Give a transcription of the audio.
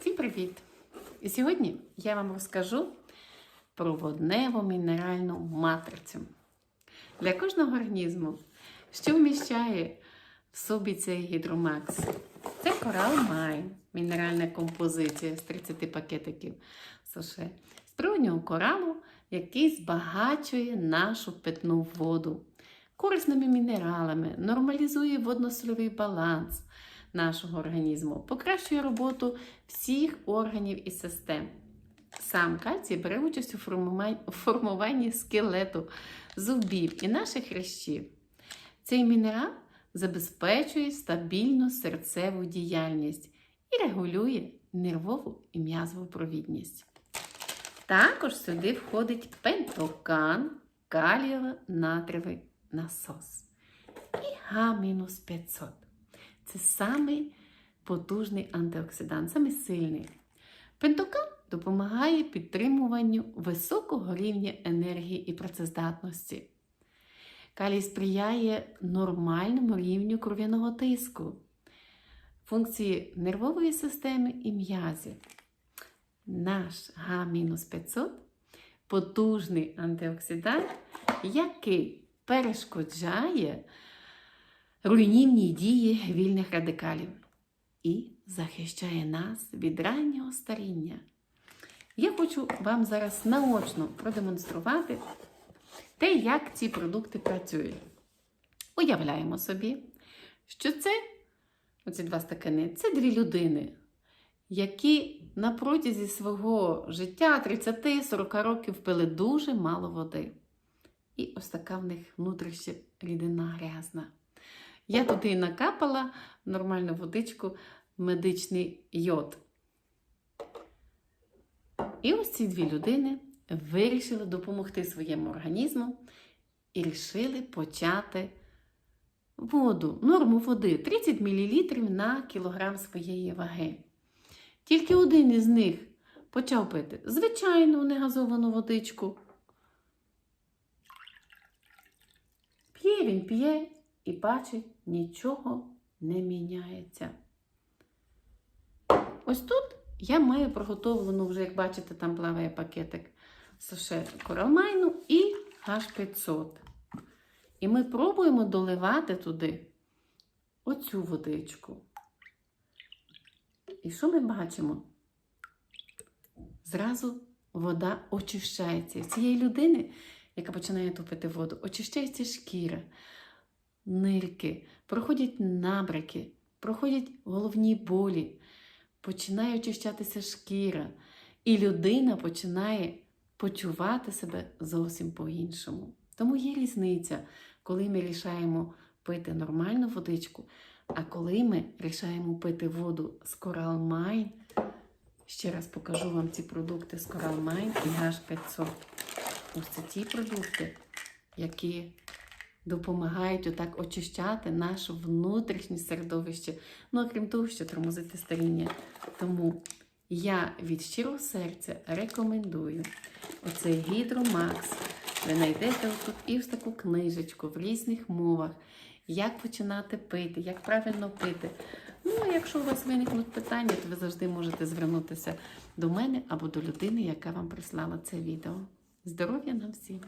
Всім привіт! І сьогодні я вам розкажу про водневу мінеральну матрицю. Для кожного організму, що вміщає в собі цей гідромакс. Це корал Майн, мінеральна композиція з 30 пакетиків суше. З природнього коралу, який збагачує нашу питну воду корисними мінералами, нормалізує водно-сольовий баланс нашого організму, покращує роботу всіх органів і систем. Сам кальцій бере участь у формуванні, скелету, зубів і наших хрящів. Цей мінерал забезпечує стабільну серцеву діяльність і регулює нервову і м'язову провідність. Також сюди входить пентокан, калієво-натриєвий насос і Г-500. Це самий потужний антиоксидант, самий сильний. Пентокан допомагає підтримуванню високого рівня енергії і працездатності. Калій сприяє нормальному рівню кров'яного тиску, функції нервової системи і м'язів. Наш Г-500 потужний антиоксидант, який перешкоджає руйнівні дії вільних радикалів і захищає нас від раннього старіння. Я хочу вам зараз наочно продемонструвати те, як ці продукти працюють. Уявляємо собі, що це оці два стакани це дві людини, які на протязі свого життя 30-40 років пили дуже мало води. І ось така в них внутрішня рідина грязна. Я туди накапала нормальну водичку, медичний йод. І ось ці дві людини вирішили допомогти своєму організму і вирішили почати воду, норму води 30 мл на кілограм своєї ваги. Тільки один із них почав пити звичайну негазовану водичку. П'є він п'є і бачить, нічого не міняється. Ось тут я маю приготовлену, вже, як бачите, там плаває пакетик суше коралмайну і H500. І ми пробуємо доливати туди оцю водичку. І що ми бачимо? Зразу вода очищається. Цієї людини, яка починає топити воду, очищається шкіра, нирки, проходять набряки, проходять головні болі, починає очищатися шкіра, і людина починає почувати себе зовсім по-іншому. Тому є різниця, коли ми рішаємо пити нормальну водичку, а коли ми рішаємо пити воду з Coral Mine, ще раз покажу вам ці продукти з Coral Mine і H500. Ось це ті продукти, які допомагають отак очищати наше внутрішнє середовище. Ну, окрім того, що тормозити старіння. Тому я від щирого серця рекомендую оцей Гідромакс. Ви знайдете тут і ось таку книжечку в різних мовах, як починати пити, як правильно пити. Ну, а якщо у вас виникнуть питання, то ви завжди можете звернутися до мене або до людини, яка вам прислала це відео. Здоров'я нам всім!